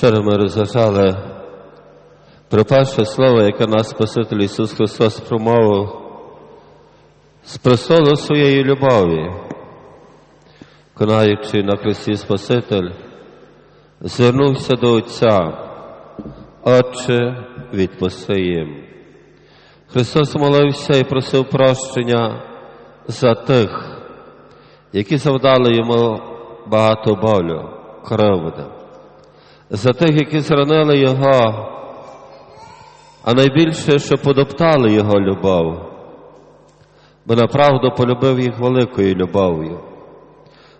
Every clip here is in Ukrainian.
Вчора ми розважали про перше слово, яке нас Спаситель Ісус Христос промовив з престолу своєї любові, конаючи на Христі Спаситель, звернувся до Отця, Отче, відпусти їм. Христос молився і просив прощення за тих, які завдали йому багато болю, кривди, за тих, які зранили Його, а найбільше, що подоптали Його любов, бо направду полюбив їх великою любов'ю,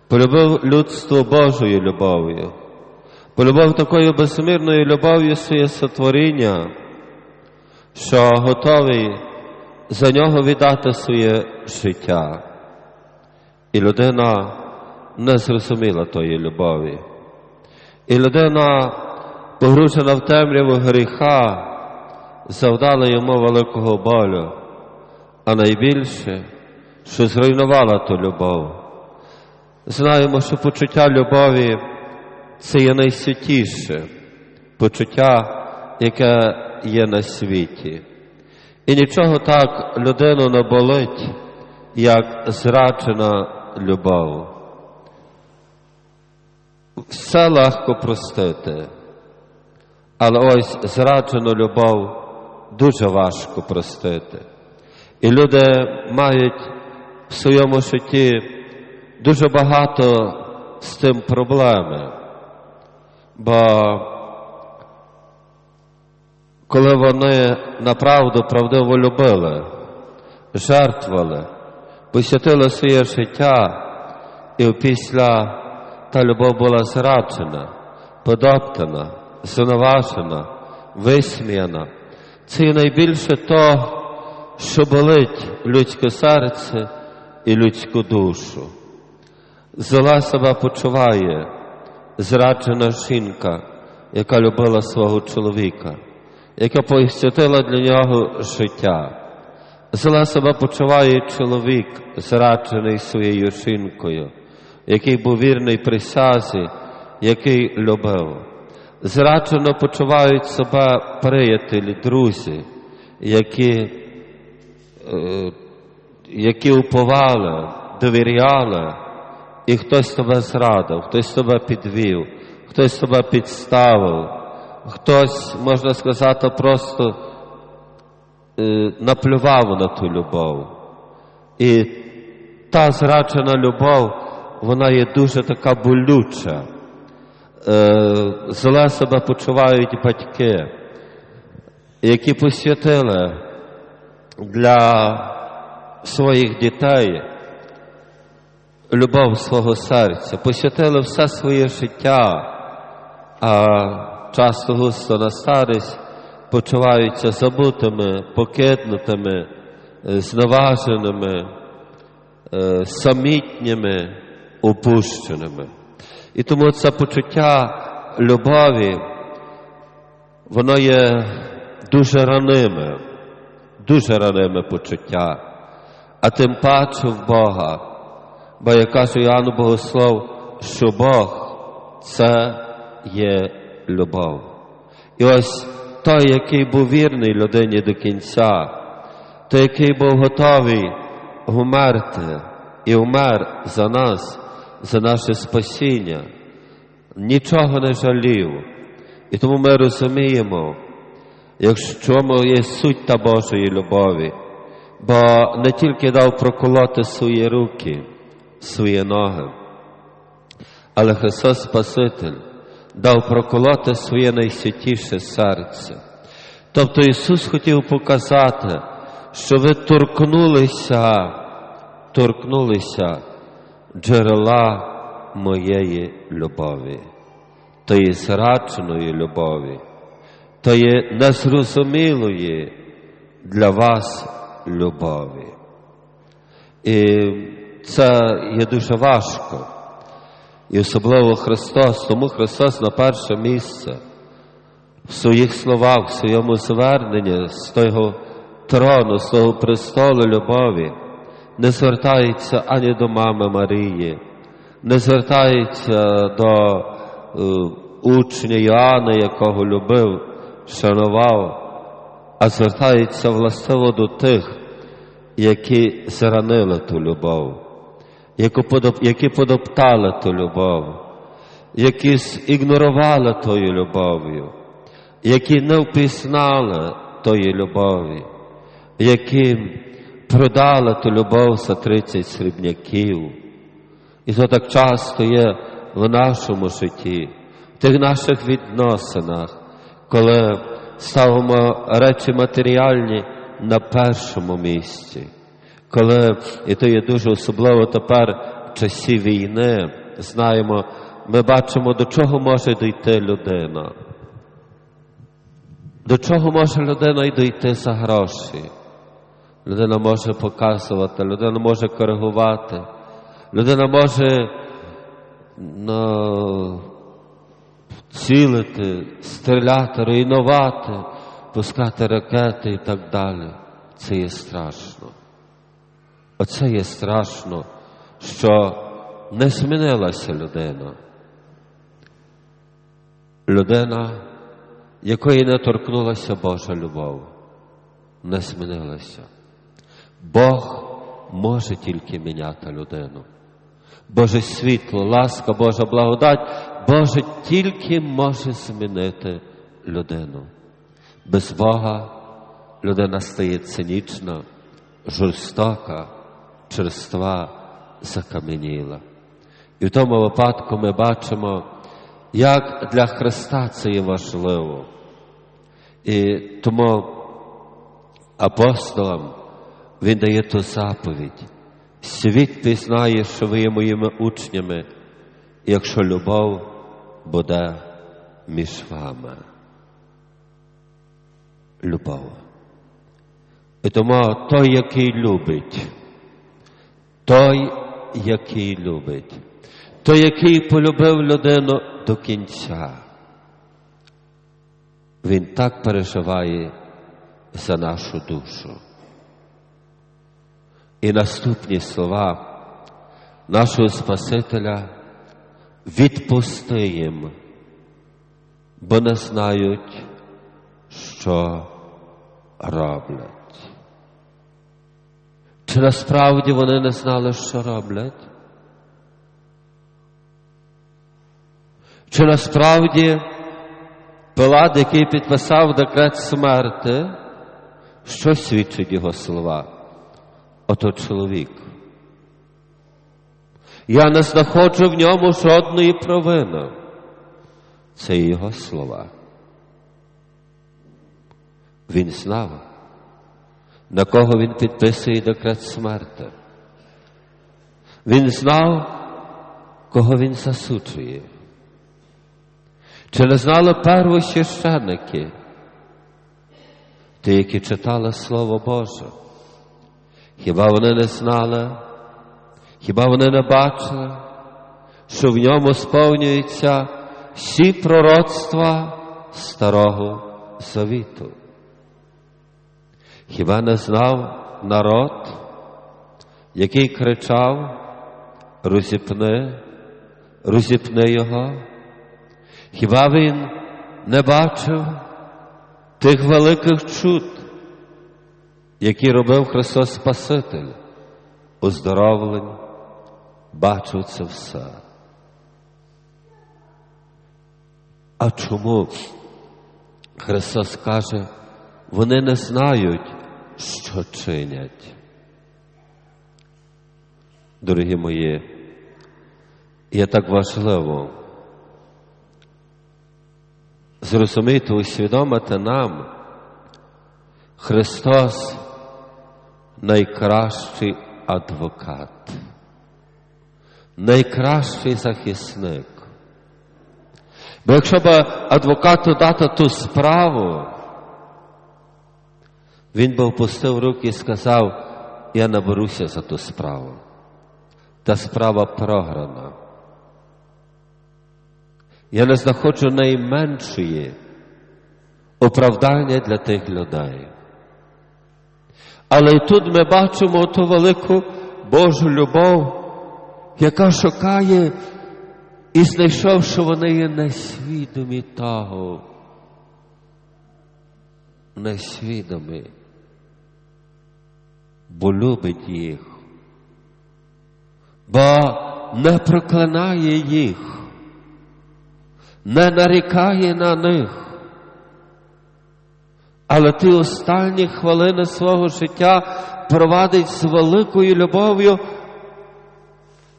полюбив людство Божою любов'ю, полюбив такою безмірною любов'ю своє сотворіння, що готовий за нього віддати своє життя. І людина не зрозуміла тої любові. І людина, погружена в темряву гріха, завдала йому великого болю, а найбільше, що зруйнувала ту любов. Знаємо, що почуття любові це є найсвятіше почуття, яке є на світі. І нічого так людину не болить, як зраджена любов. Все легко простити, але ось зраджену любов дуже важко простити. І люди мають в своєму житті дуже багато з тим проблеми, бо коли вони направду правдиво любили, жертвували, посвятили своє життя, і після та любов була зраджена, подоптана, звинувачена, висміяна. Це є найбільше то, що болить людське серце і людську душу. Зла себе почуває зраджена жінка, яка любила свого чоловіка, яка посвятила для нього життя. Зла себе почуває чоловік, зраджений своєю жінкою, який був вірний присязі, який любив. Зраджено почувають себе приятелі, друзі, які, е, які уповали, довіряли, і хтось тебе зрадив, хтось тебе підвів, хтось тебе підставив, хтось, можна сказати, просто е, наплював на ту любов. І та зраджена любов, вона є дуже така болюча. Е, зле себе почувають батьки, які посвятили для своїх дітей любов свого серця, посвятили все своє життя, а часто густо на старість почуваються забутими, покинутими, зневаженими, е, самітніми, опущеними. І тому це почуття любові, воно є дуже раниме, дуже раниме почуття, а тим паче в Бога. Бо я кажу Іоанну Богослов, що Бог це є любов. І ось той, який був вірний людині до кінця, той, який був готовий умерти і умер за нас, за наше спасіння, нічого не жалів. І тому ми розуміємо, якщо є суть та Божої любові, бо не тільки дав проколоти свої руки, свої ноги, але Христос Спаситель дав проколоти своє найсвятіше серце. Тобто Ісус хотів показати, що ви торкнулися, торкнулися джерела моєї любові, тої зрадженої любові, тої незрозумілої для вас любові. І це є дуже важко. І особливо Христос, тому Христос на перше місце в своїх словах, в своєму зверненні з того трону, з того престолу любові, не звертається ані до мами Марії, не звертається до е, учня Іоанна, якого любив, шанував, а звертається властиво до тих, які зранили ту любов, які подоптали ту любов, які ігнорували тою любов'ю, які не впізнали тої любові, які продали ту любов за 30 срібняків. І то так часто є в нашому житті, в тих наших відносинах, коли ставимо речі матеріальні на першому місці, коли, і то є дуже особливо тепер в часі війни, знаємо, ми бачимо, до чого може дійти людина. До чого може людина й дійти за гроші? Людина може показувати, людина може коригувати, людина може ну, цілити, стріляти, руйнувати, пускати ракети і так далі. Це є страшно. Оце є страшно, що не змінилася людина. Людина, якої не торкнулася Божа любов, не змінилася. Бог може тільки міняти людину. Боже світло, ласка, Божа благодать, Боже тільки може змінити людину. Без Бога людина стає цинічна, жорстока, черства, закам'яніла. І в тому випадку ми бачимо, як для Христа це є важливо. І тому апостолам Він дає ту заповідь. Світ пізнає, що ви є моїми учнями, якщо любов буде між вами. Любов. І тому той, який любить, той, який любить, той, який полюбив людину до кінця, він так переживає за нашу душу. І наступні слова нашого Спасителя відпусти їм, бо не знають, що роблять. Чи насправді вони не знали, що роблять? Чи насправді Пилат, який підписав декрет смерти, що свідчить його слова? Ото чоловік. Я не знаходжу в ньому жодної провини. Це його слова. Він знав, на кого він підписує декрет смерти. Він знав, кого він засуджує. Чи не знали первосвященники, ті, які читали Слово Боже? Хіба вони не знали, хіба вони не бачили, що в ньому сповнюються всі пророцтва Старого Завіту? Хіба не знав народ, який кричав, розіпни, розіпни його? Хіба він не бачив тих великих чуд, які робив Христос Спаситель, оздоровлень, бачив це все. А чому Христос каже, вони не знають, що чинять? Дорогі мої, є так важливо зрозуміти, усвідомити нам, Христос найкращий адвокат, найкращий захисник. Бо якщо б адвокату дати ту справу, він би опустив руки і сказав, я наберуся за ту справу. Та справа програна. Я не знаходжу найменшої оправдання для тих людей. Але і тут ми бачимо ту велику Божу любов, яка шукає І знайшов, що вони є несвідомі того, несвідомі, бо любить їх, бо не проклинає їх, не нарікає на них. Але ті останні хвилини свого життя провадить з великою любов'ю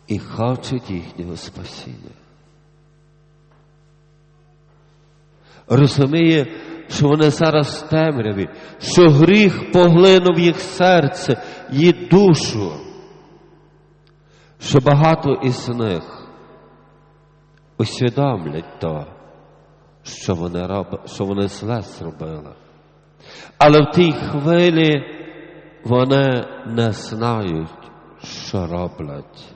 і хочуть їхнього спасіння. Розуміє, що вони зараз темряві, що гріх поглинув їх серце, їх душу, що багато із них усвідомлять то, що вони, роб... що вони зле зробили. Але в тій хвилі вони не знають, що роблять.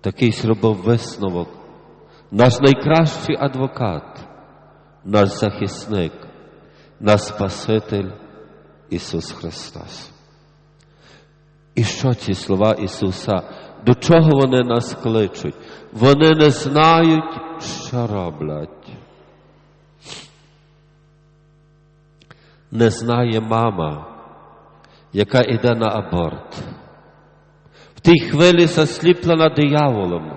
Такий зробив висновок. Наш найкращий адвокат, наш захисник, наш Спаситель Ісус Христос. І що ці слова Ісуса? До чого вони нас кличуть? Вони не знають, що роблять. Не знає мама, яка йде на аборт. В тій хвилі засліплена дияволом.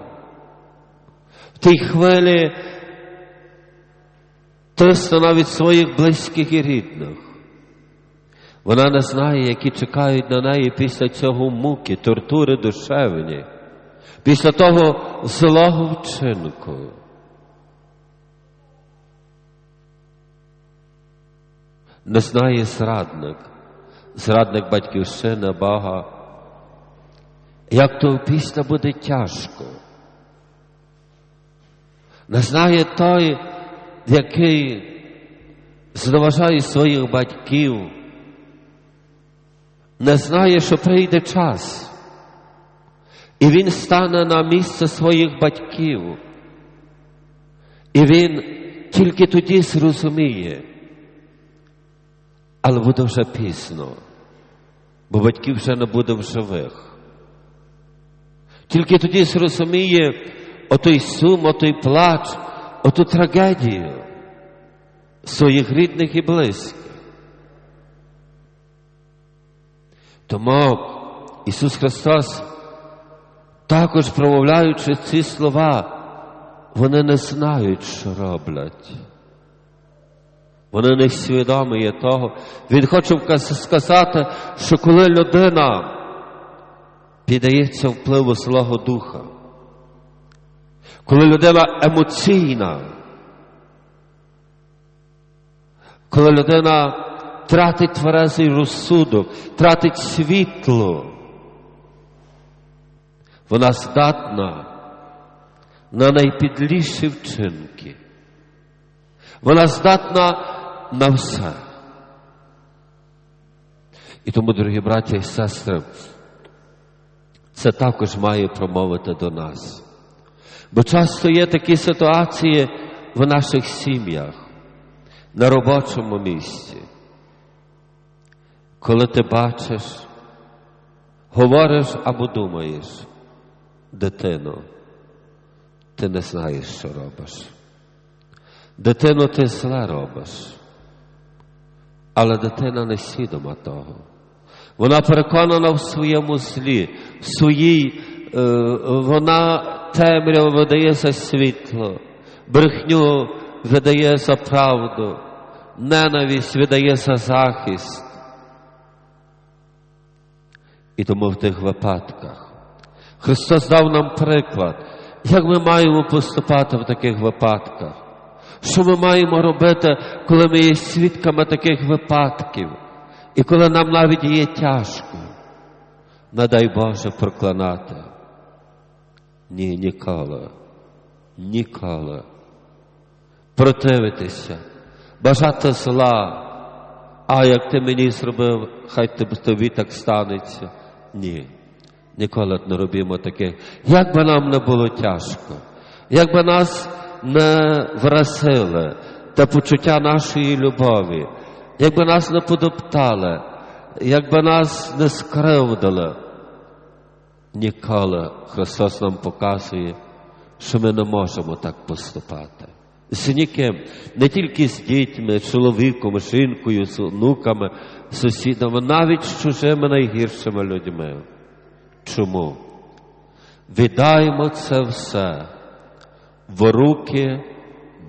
В тій хвилі тисне навіть своїх близьких і рідних. Вона не знає, які чекають на неї після цього муки, тортури душевні, після того злого вчинку. Не знає зрадник, зрадник батьківщини Бога, як то після буде тяжко. Не знає той, який зневажає своїх батьків, не знає, що прийде час, і він стане на місце своїх батьків, і він тільки тоді зрозуміє, але буде вже пізно, бо батьків вже не буде в живих. Тільки тоді зрозуміє отой сум, отой плач, оту трагедію своїх рідних і близьких. Тому Ісус Христос, також промовляючи ці слова, вони не знають, що роблять. Вони не свідомі є того. Він хоче сказати, що коли людина піддається впливу Свого Духа, коли людина емоційна, коли людина тратить тверезий розсудок, тратить світло, вона здатна на найпідліші вчинки. Вона здатна на все. І тому, дорогі браття і сестри, це також має промовити до нас. Бо часто є такі ситуації в наших сім'ях, на робочому місці, коли ти бачиш, говориш або думаєш, дитино, ти не знаєш, що робиш. Дитино, ти зле робиш. Але дитина не свідома того. Вона переконана в своєму злі, в своїй, е, вона темряву видає за світло, брехню видає за правду, ненависть видає за захист. І тому в тих випадках Христос дав нам приклад, як ми маємо поступати в таких випадках. Що ми маємо робити, коли ми є свідками таких випадків, і коли нам навіть є тяжко, не дай Боже проклинати. Ні, ніколи, ніколи. Противитися, бажати зла, а як ти мені зробив, хай тобі так станеться. Ні, ніколи не робимо таких. Як би нам не було тяжко, як би нас не вразили та почуття нашої любові, якби нас не подоптали, якби нас не скривдили, ніколи Христос нам показує, що ми не можемо так поступати. З ніким, не тільки з дітьми, чоловіком, жінкою, з онуками, сусідами, навіть з чужими найгіршими людьми. Чому? Віддаємо це все в руки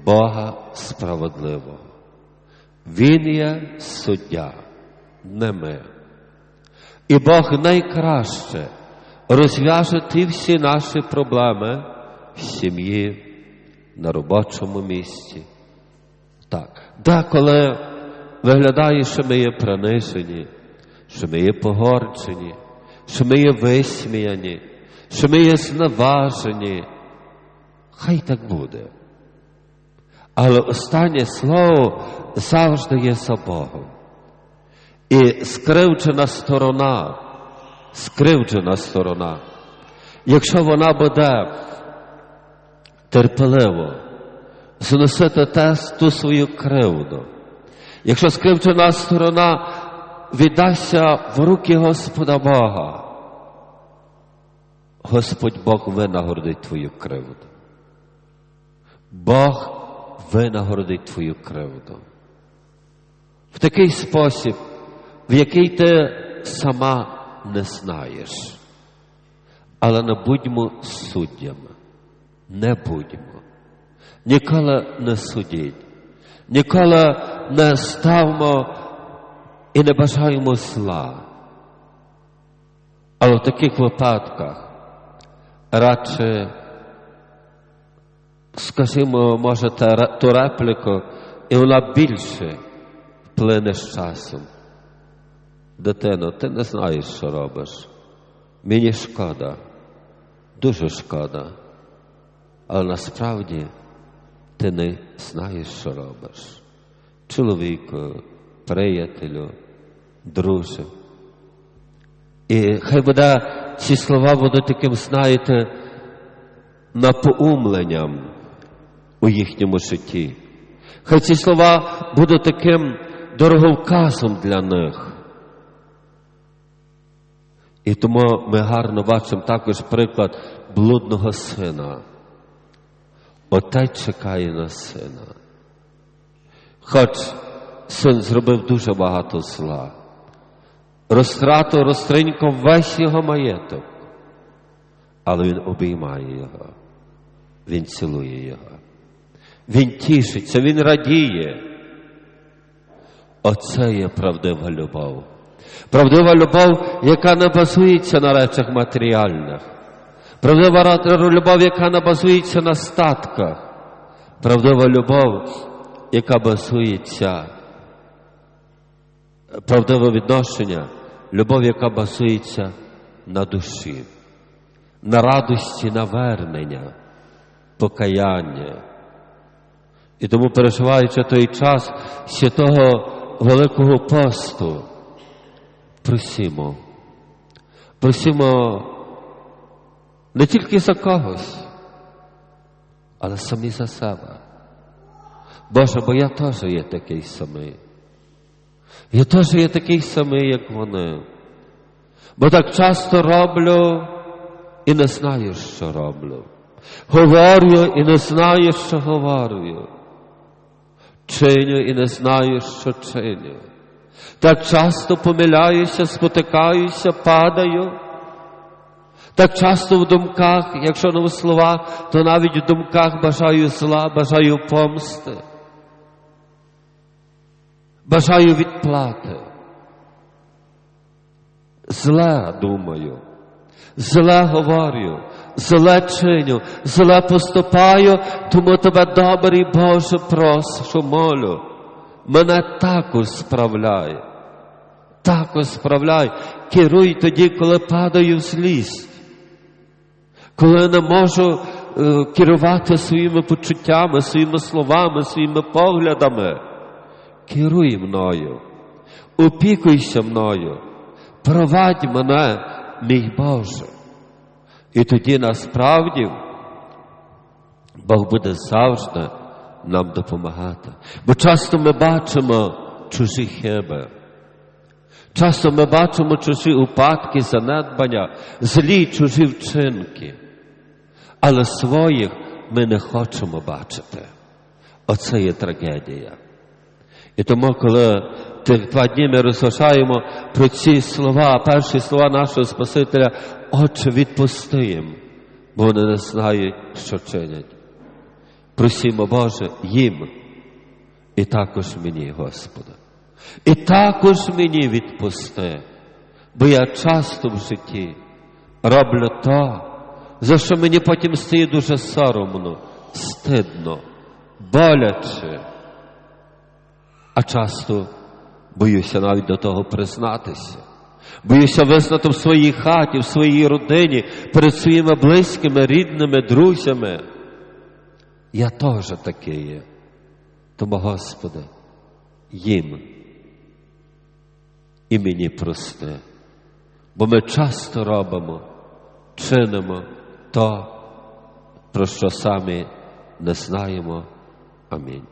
Бога справедливого. Він є суддя, не ми. І Бог найкраще розв'яже ті всі наші проблеми в сім'ї, на робочому місці. Так, деколи виглядає, що ми є принижені, що ми є погорджені, що ми є висміяні, що ми є зневажені. Хай так буде. Але останнє слово завжди є за Богом. І скривджена сторона, скривджена сторона, якщо вона буде терпеливо зносити те, ту свою кривду, якщо скривджена сторона віддасться в руки Господа Бога, Господь Бог винагородить твою кривду. Бог винагородить твою кривду. В такий спосіб, в який ти сама не знаєш. Але не будьмо суддями. Не будьмо. Ніколи не судіть. Ніколи не ставмо і не бажаємо зла. Але в таких випадках радше скажімо, може, та, ту репліку, і вона більше вплине з часом. Дитино, ти не знаєш, що робиш. Мені шкода, дуже шкода. Але насправді ти не знаєш, що робиш. Чоловіку, приятелю, друже. І хай буде ці слова будуть таким, знаєте, напоумленням у їхньому житті. Хай ці слова будуть таким дороговказом для них. І тому ми гарно бачимо також приклад блудного сина. Отець чекає на сина. Хоч син зробив дуже багато зла, розтратив розтриньком весь його маєток, але він обіймає його, він цілує його, він тішиться, він радіє. Оце є правдива любов. Правдива любов, яка не базується на речах матеріальних. Правдива любов, яка не базується на статках. Правдива любов, яка базується, правдиве відношення, любов, яка базується на душі, на радості навернення, покаяння. І тому, переживаючи той час святого Великого посту, просімо, просімо не тільки за когось, але самі за себе. Боже, бо я теж є такий самий. Я теж є такий самий, як вони. Бо так часто роблю і не знаю, що роблю. Говорю і не знаю, що говорю. Чиню і не знаю, що чиню. Так часто помиляюся, спотикаюся, падаю. Так часто в думках, якщо не в словах, то навіть в думках бажаю зла, бажаю помсти, бажаю відплати. Зле думаю, зле говорю, зле чиню, зле поступаю, тому тебе добрий Боже прошу, молю. Мене також справляй, також справляй, керуй тоді, коли падаю в злість, коли не можу е, керувати своїми почуттями, своїми словами, своїми поглядами. Керуй мною, опікуйся мною, провадь мене, мій Боже. І тоді насправді Бог буде завжди нам допомагати. Бо часто ми бачимо чужі хиби. Часто ми бачимо чужі упадки, занедбання, злі чужі вчинки. але своїх ми не хочемо бачити. Оце є трагедія. І тому, коли тих два дні ми розважаємо про ці слова, перші слова нашого Спасителя, Отче, відпусти їм, бо вони не знають, що чинять. Просімо, Боже, їм і також мені, Господи. І також мені відпусти, бо я часто в житті роблю то, за що мені потім стає дуже соромно, стидно, боляче. А часто боюся навіть до того признатися. Боюся визнати в своїй хаті, в своїй родині, перед своїми близькими, рідними, друзями. Я теж такий є. Тому, Господи, їм і мені прости. Бо ми часто робимо, чинимо то, про що самі не знаємо. Амінь.